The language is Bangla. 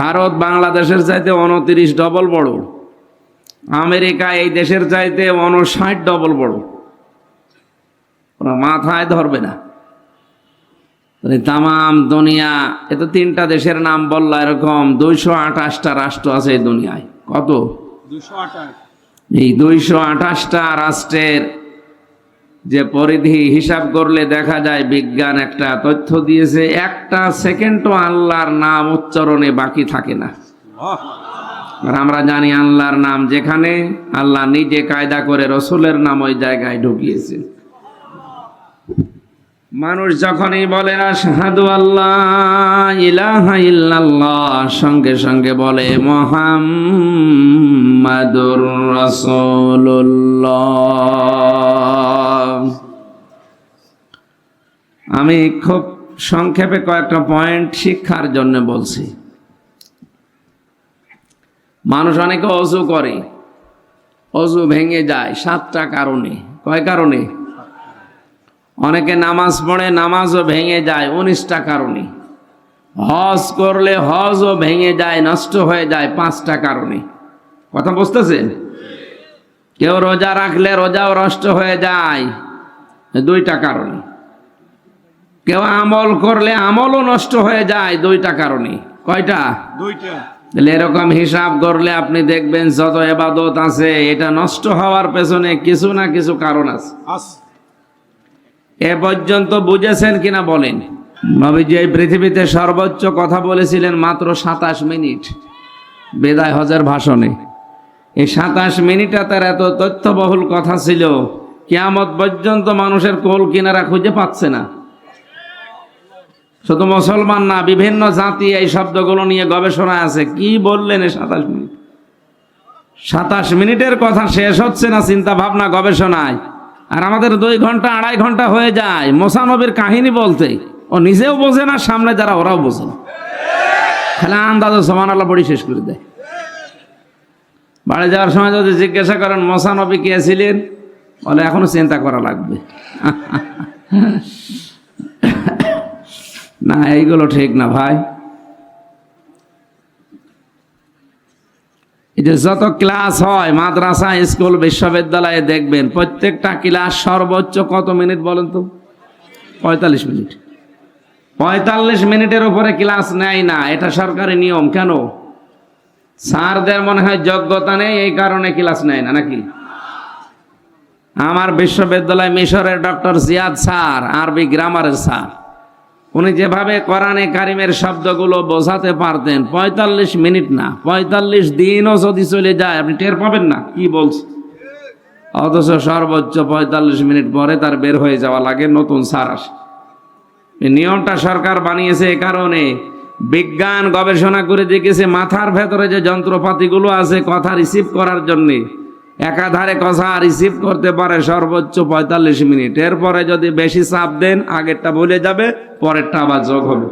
ভারত বাংলাদেশের চাইতে উনত্রিশ ডবল বড়। আমেরিকা এই দেশের চাইতে উনষাট ডবল বড়। ওরা মাথায় ধরবে না। তাম দুনিয়া এ তো তিনটা দেশের নাম বললা এরকম দুইশো আঠাশটা রাষ্ট্র আছে এই দুনিয়ায়। কত? দুইশো আঠাশ। এই দুইশো আঠাশটা রাষ্ট্রের যে পরিধি হিসাব করলে দেখা যায় বিজ্ঞান একটা তথ্য দিয়েছে, একটা সেকেন্ডও আল্লাহর নাম উচ্চারণে বাকি থাকে না। আর আমরা জানি আল্লাহর নাম যেখানে, আল্লাহ নিজে কায়দা করে রসুলের নাম ওই জায়গায় ঢুকিয়েছেন মানুষ যখনই বলে না সাহাদু আল্লাহ ইলাহা সঙ্গে সঙ্গে বলে, মোহাম্মদুর রাসূলুল্লাহ আমি খুব সংক্ষেপে কয়েকটা পয়েন্ট শিক্ষার জন্য বলছি। মানুষ অনেকে অজু করে, অজু ভেঙে যায় সাতটা কারণে। কয় কারণে? অনেকে নামাজ পড়ে, নামাজও ভেঙে যায় উনিশটা কারণে। হজ করলে হজও ভেঙে যায়, নষ্ট হয়ে যায় পাঁচটা কারণে। কথা বুঝতেছেন? কেউ রোজা রাখলে রোজাও নষ্ট হয়ে যায়, দুইটা কারণে। কেউ আমল করলে আমলও নষ্ট হয়ে যায় দুইটা কারণে। কয়টা? দুইটা। তাহলে এরকম হিসাব করলে আপনি দেখবেন যত এবাদত আছে এটা নষ্ট হওয়ার পেছনে কিছু না কিছু কারণ আছে। এ পর্যন্ত বুঝেছেন কিনা বলেন? নবীজি এই পৃথিবীতে সর্বোচ্চ কথা বলেছিলেন মাত্র সাতাশ মিনিট বেদায় হজের ভাষণে। এই সাতাশ মিনিটে তার এত তথ্যবহুল কথা ছিল কিয়ামত পর্যন্ত মানুষের কোল কিনারা খুঁজে পাচ্ছে না। শুধু মুসলমান না, বিভিন্ন জাতি এই শব্দগুলো নিয়ে গবেষণা আছে। কি বললেন সাতাশ মিনিট? সাতাশ মিনিটের কথা শেষ হচ্ছে না চিন্তা ভাবনা গবেষণায়। আর আমাদের দুই ঘণ্টা, আড়াই ঘণ্টা হয়ে যায়। মোসানবীর কাহিনী বলতে, ও নিজেও বোঝে না, সামনে যারা ওরাও বোঝে না। খালি আন্দাজ সমান আল্লাহ পড়ি শেষ করে দেয়। বাড়ি যাওয়ার সময় যদি জিজ্ঞাসা করেন মোসানবী কে ছিলেন? বলে, এখনও চিন্তা করা লাগবে। না, এইগুলো ঠিক না ভাই। এই যে যত ক্লাস হয়, মাদ্রাসা, স্কুল, বিশ্ববিদ্যালয়ে দেখবেন প্রত্যেকটা ক্লাস সর্বোচ্চ কত মিনিট বলেন তো? পঁয়তাল্লিশ মিনিট। পঁয়তাল্লিশ মিনিটের উপরে ক্লাস নেয় না, এটা সরকারি নিয়ম, কেন? স্যারদের মনে হয় যোগ্যতা নেই, এই কারণে ক্লাস নেয় না, নাকি? আমার বিশ্ববিদ্যালয় মিশরের ডক্টর জিয়াদ স্যার, আরবি গ্রামারের স্যার। উনি যেভাবে কোরআনে কারিমের শব্দগুলো বোঝাতে পারতেন, পঁয়তাল্লিশ মিনিট না, পঁয়তাল্লিশ দিনও যদি চলে যায়, আপনি টের পাবেন না, কি বলছে? অথচ সর্বোচ্চ পঁয়তাল্লিশ মিনিট পরে তার বের হয়ে যাওয়া লাগে, নতুন সার আসে। নিয়মটা সরকার বানিয়েছে এ কারণে। বিজ্ঞান গবেষণা করে দেখেছে, মাথার ভেতরে যে যন্ত্রপাতিগুলো আছে, কথা রিসিভ করার জন্যে। একাধারে কথা রিসিভ করতে পারে সর্বোচ্চ পঁয়তাল্লিশ মিনিট। এরপরে যদি বেশি চাপ দেন, আগেরটা বলে যাবে, পরেরটা আবার যোগ হবে।